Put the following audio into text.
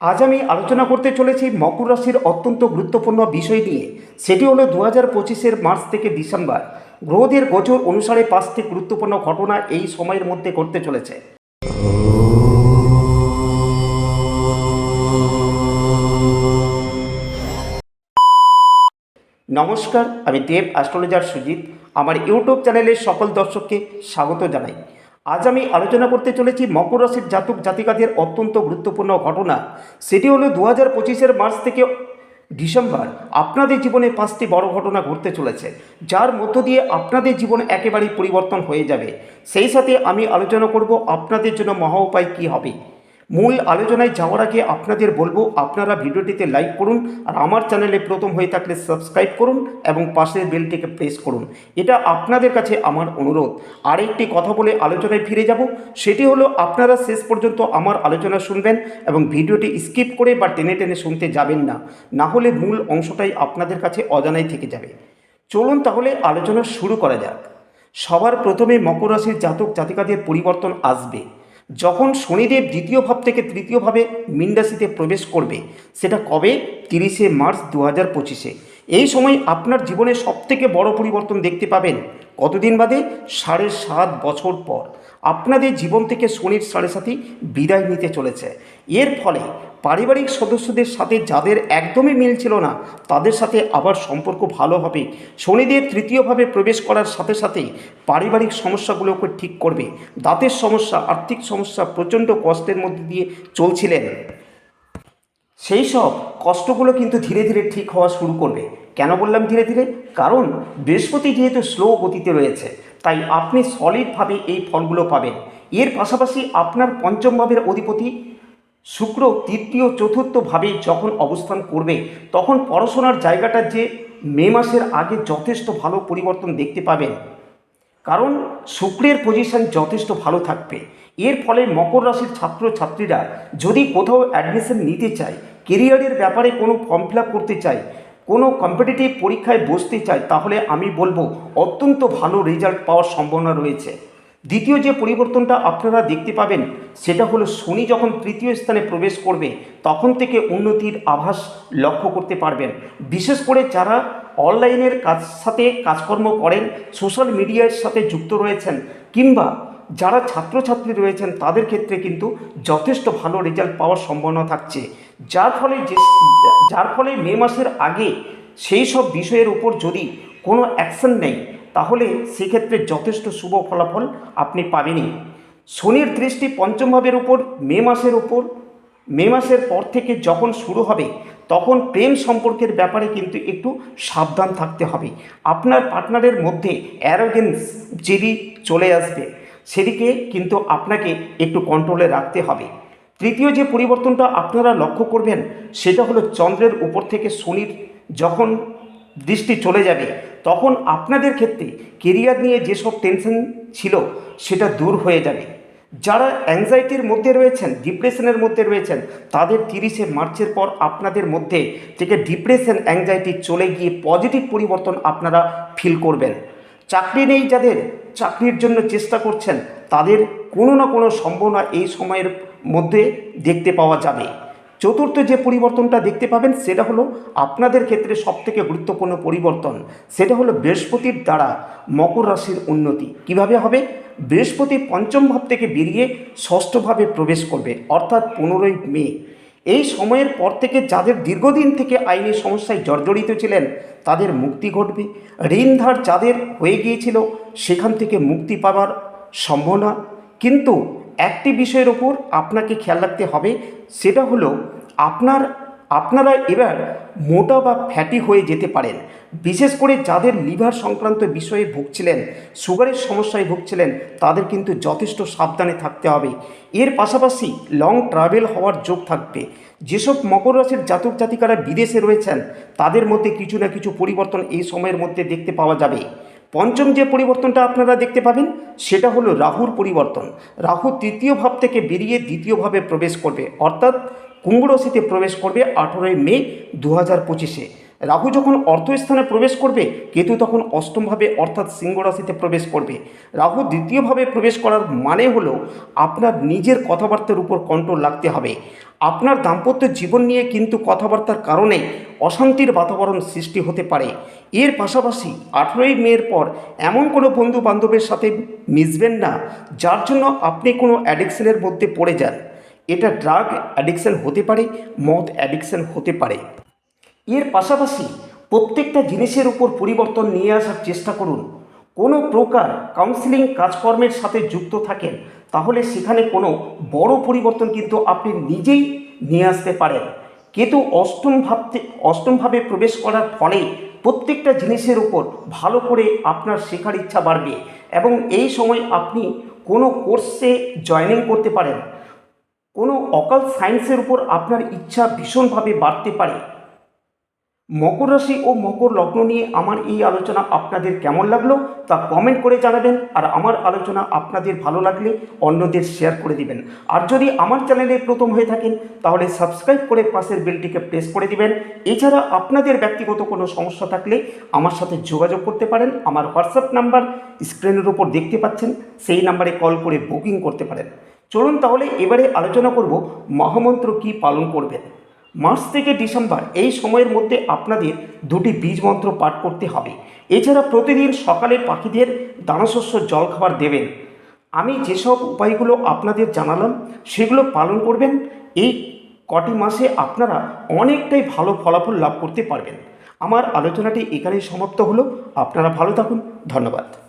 আজ আমি আলোচনা করতে চলেছি মকর রাশির অত্যন্ত গুরুত্বপূর্ণ বিষয় নিয়ে। সেটি হলো দু হাজার পঁচিশের মার্চ থেকে ডিসেম্বর। গ্রহদের গোচর অনুসারে পাঁচটি গুরুত্বপূর্ণ ঘটনা এই সময়ের মধ্যে ঘটতে চলেছে। নমস্কার, আমি দেব অ্যাস্ট্রোলজার সুজিত। আমার ইউটিউব চ্যানেলের সকল দর্শককে স্বাগত জানাই। আজ আমি আলোচনা করতে চলেছি মকর রাশির জাতক জাতিকাদের অত্যন্ত গুরুত্বপূর্ণ ঘটনা। সেটি হলো দু হাজার পঁচিশের মার্চ থেকে ডিসেম্বর আপনাদের জীবনে পাঁচটি বড় ঘটনা ঘটতে চলেছে, যার মধ্য দিয়ে আপনাদের জীবন একেবারেই পরিবর্তন হয়ে যাবে। সেই সাথে আমি আলোচনা করব আপনাদের জন্য মহা উপায় কী হবে। মূল আলোচনায় যাওয়ার আগে আপনাদের বলব, আপনারা ভিডিওটিতে লাইক করুন আর আমার চ্যানেলে প্রথম হয়ে থাকলে সাবস্ক্রাইব করুন এবং পাশের বেলটিকে প্রেস করুন। এটা আপনাদের কাছে আমার অনুরোধ। আর একটি কথা বলে আলোচনায় ফিরে যাব, সেটি হলো আপনারা শেষ পর্যন্ত আমার আলোচনা শুনবেন এবং ভিডিওটি স্কিপ করে বা টেনে টেনে শুনতে যাবেন না। না হলে মূল অংশটাই আপনাদের কাছে অজানাই থেকে যাবে। চলুন তাহলে আলোচনা শুরু করা যাক। সবার প্রথমে মকর রাশির জাতক জাতিকাদের পরিবর্তন আসবে। যখন শনিদেব দ্বিতীয় ভাব থেকে তৃতীয় ভাবে মিন্ডাসিতে প্রবেশ করবে, সেটা কবে? তিরিশে মার্চ দু হাজার পঁচিশে। এই সময় আপনার জীবনে সবথেকে বড় পরিবর্তন দেখতে পাবেন কতদিন বাদে? সাড়ে সাত বছর পর। আপনাদের জীবন থেকে শনির সাড়ে সাথী বিদায় নিতে চলেছে। এর ফলে পারিবারিক সদস্যদের সাথে যাদের একদমই মিল ছিল না, তাদের সাথে আবার সম্পর্ক ভালো হবে। শনিদেব তৃতীয়ভাবে প্রবেশ করার সাথে সাথে পারিবারিক সমস্যাগুলোকে ঠিক করবে। দাঁতের সমস্যা, আর্থিক সমস্যা, প্রচণ্ড কষ্টের মধ্যে দিয়ে চলছিলেন। সেই সব কষ্টগুলো কিন্তু ধীরে ধীরে ঠিক হওয়া শুরু করবে। কেন বললাম ধীরে ধীরে? কারণ বৃহস্পতি যেহেতু স্লো গতিতে রয়েছে, তাই আপনি সলিডভাবে এই ফলগুলো পাবেন। এর পাশাপাশি আপনার পঞ্চম ভাবের অধিপতি শুক্র তৃতীয় চতুর্থভাবে যখন অবস্থান করবে, তখন পড়াশোনার জায়গাটা যে মে মাসের আগে যথেষ্ট ভালো পরিবর্তন দেখতে পাবেন। কারণ শুক্রের পজিশন যথেষ্ট ভালো থাকবে। এর ফলে মকর রাশির ছাত্র ছাত্রীরা যদি কোথাও অ্যাডমিশন নিতে চায় কেরিয়ারের ব্যাপারে কোনো ফর্ম ফিল করতে চায় কোনো কম্পিটিটিভ পরীক্ষায় বসতে চায় তাহলে আমি বলব অত্যন্ত ভালো রেজাল্ট পাওয়ার সম্ভাবনা রয়েছে। দ্বিতীয় যে পরিবর্তনটা আপনারা দেখতে পাবেন, সেটা হলো শনি যখন তৃতীয় স্থানে প্রবেশ করবে, তখন থেকে উন্নতির আভাস লক্ষ্য করতে পারবেন। বিশেষ করে যারা অনলাইনের কাজ সাথে কাজকর্ম করেন সোশ্যাল মিডিয়ার সাথে যুক্ত রয়েছেন, কিংবা যারা ছাত্রছাত্রী রয়েছেন, তাদের ক্ষেত্রে কিন্তু যথেষ্ট ভালো রেজাল্ট পাওয়ার সম্ভাবনা থাকছে। যার ফলে যে, যার ফলে মে মাসের আগে সেই সব বিষয়ের উপর যদি কোনো অ্যাকশন নেই, তাহলে সেক্ষেত্রে যথেষ্ট শুভ ফলাফল আপনি পাবেনই। শনির দৃষ্টি পঞ্চম ভাবের উপর, মে মাসের উপর, মে মাসের পর থেকে যখন শুরু হবে, তখন প্রেম সম্পর্কের ব্যাপারে কিন্তু একটু সাবধান থাকতে হবে। আপনার পার্টনারের মধ্যে অ্যারোগেন্স যদি চলে আসবে সেদিকে কিন্তু আপনাকে একটু কন্ট্রোলে রাখতে হবে। তৃতীয় যে পরিবর্তনটা আপনারা লক্ষ্য করবেন, সেটা হলো চন্দ্রের উপর থেকে শনির যখন দৃষ্টি চলে যাবে, তখন আপনাদের ক্ষেত্রে কেরিয়ার নিয়ে যেসব টেনশন ছিল, সেটা দূর হয়ে যাবে। যারা অ্যাংজাইটির মধ্যে রয়েছেন ডিপ্রেশনের মধ্যে রয়েছেন, তাদের তিরিশে মার্চের পর আপনাদের মধ্যে থেকে ডিপ্রেশন অ্যাংজাইটি চলে গিয়ে পজিটিভ পরিবর্তন আপনারা ফিল করবেন। চাকরি নেই যাদের চাকরির জন্য চেষ্টা করছেন, তাদের কোনো না কোনো সম্ভাবনা এই সময়ের মধ্যে দেখতে পাওয়া যাবে। চতুর্থ যে পরিবর্তনটা দেখতে পাবেন, সেটা হলো আপনাদের ক্ষেত্রে সবথেকে গুরুত্বপূর্ণ পরিবর্তন, সেটা হলো বৃহস্পতির দ্বারা মকর রাশির উন্নতি। কীভাবে হবে? বৃহস্পতি পঞ্চম ভাব থেকে বেরিয়ে ষষ্ঠভাবে প্রবেশ করবে, অর্থাৎ পনেরোই মে। এই সময়ের পর থেকে যাদের দীর্ঘদিন থেকে আইনি সমস্যায় জর্জরিত ছিলেন, তাদের মুক্তি ঘটবে। ঋণধার যাদের হয়ে গিয়েছিল, সেখান থেকে মুক্তি পাওয়ার সম্ভাবনা। কিন্তু একটি বিষয়ের ওপর আপনাকে খেয়াল রাখতে হবে, সেটা হলো আপনার আপনারা এবার মোটা বা ফ্যাটি হয়ে যেতে পারেন। বিশেষ করে যাদের লিভার সংক্রান্ত বিষয়ে ভুগছিলেন, সুগারের সমস্যায় ভুগছিলেন, তাদের কিন্তু যথেষ্ট সাবধানে থাকতে হবে। এর পাশাপাশি লং ট্রাভেল হওয়ার যোগ থাকবে। যেসব মকর রাশির জাতক জাতিকারা বিদেশে রয়েছেন, তাদের মধ্যে কিছু না কিছু পরিবর্তন এই সময়ের মধ্যে দেখতে পাওয়া যাবে। পঞ্চম যে পরিবর্তনটা আপনারা দেখতে পাবেন, সেটা হলো রাহুর পরিবর্তন। রাহু তৃতীয় ভাব থেকে বেরিয়ে দ্বিতীয় ভাবে প্রবেশ করবে। অর্থাৎ কুম্ভ রাশিতে প্রবেশ করবে আঠেরোই মে দু হাজার পঁচিশে। রাহু যখন অর্থস্থানে প্রবেশ করবে, কেতু তখন অষ্টমভাবে অর্থাৎ সিংহ রাশিতে প্রবেশ করবে। রাহু দ্বিতীয়ভাবে প্রবেশ করার মানে হলো আপনার নিজের কথাবার্তার উপর কন্ট্রোল রাখতে হবে। আপনার দাম্পত্য জীবন নিয়ে কিন্তু কথাবার্তার কারণে অশান্তির বাতাবরণ সৃষ্টি হতে পারে। এর পাশাপাশি আঠেরোই মেয়ের পর এমন কোনো বন্ধু বান্ধবের সাথে মিশবেন না, যার জন্য আপনি কোনো অ্যাডিকশনের মধ্যে পড়ে যান। এটা ড্রাগ অ্যাডিকশান হতে পারে, মদ অ্যাডিকশান হতে পারে। এর পাশাপাশি প্রত্যেকটা জিনিসের উপর পরিবর্তন নিয়ে আসার চেষ্টা করুন। কোনো প্রকার কাউন্সিলিং কাজকর্মের সাথে যুক্ত থাকেন, তাহলে সেখানে কোনো বড় পরিবর্তন কিন্তু আপনি নিজেই নিয়ে আসতে পারেন। কেতু অষ্টম ভাবতে অষ্টমভাবে প্রবেশ করার ফলে প্রত্যেকটা জিনিসের উপর ভালো করে আপনার শেখার ইচ্ছা বাড়বে এবং এই সময় আপনি কোনো কোর্সে জয়েনিং করতে পারেন। কোনো অকাল সায়েন্সের উপর আপনার ইচ্ছা ভীষণভাবে বাড়তে পারে। মকর রাশি ও মকর লগ্ন নিয়ে আমার এই আলোচনা আপনাদের কেমন লাগল তা কমেন্ট করে জানাবেন আর আমার আলোচনা আপনাদের ভালো লাগলে অন্যদের শেয়ার করে দিবেন। আর যদি আমার চ্যানেলে প্রথম হয়ে থাকেন, তাহলে সাবস্ক্রাইব করে পাশের বেলটিকে প্রেস করে দিবেন। এছাড়া আপনাদের ব্যক্তিগত কোনো সমস্যা থাকলে আমার সাথে যোগাযোগ করতে পারেন। আমার হোয়াটসঅ্যাপ নাম্বার স্ক্রিনের উপর দেখতে পাচ্ছেন, সেই নাম্বারে কল করে বুকিং করতে পারেন। চলুন তাহলে এবারে আলোচনা করব মহামন্ত্র কি পালন করবেন। মার্চ থেকে ডিসেম্বর এই সময়ের মধ্যে আপনাদের দুটি বীজ মন্ত্র পাঠ করতে হবে। এছাড়া প্রতিদিন সকালে পাখিদের দানাশস্য জল খাবার দেবেন। আমি যেসব উপায়গুলো আপনাদের জানালাম, সেগুলো পালন করবেন। এই কটি মাসে আপনারা অনেকটাই ভালো ফলাফল লাভ করতে পারবেন। আমার আলোচনাটি এখানেই সমাপ্ত হলো। আপনারা ভালো থাকুন। ধন্যবাদ।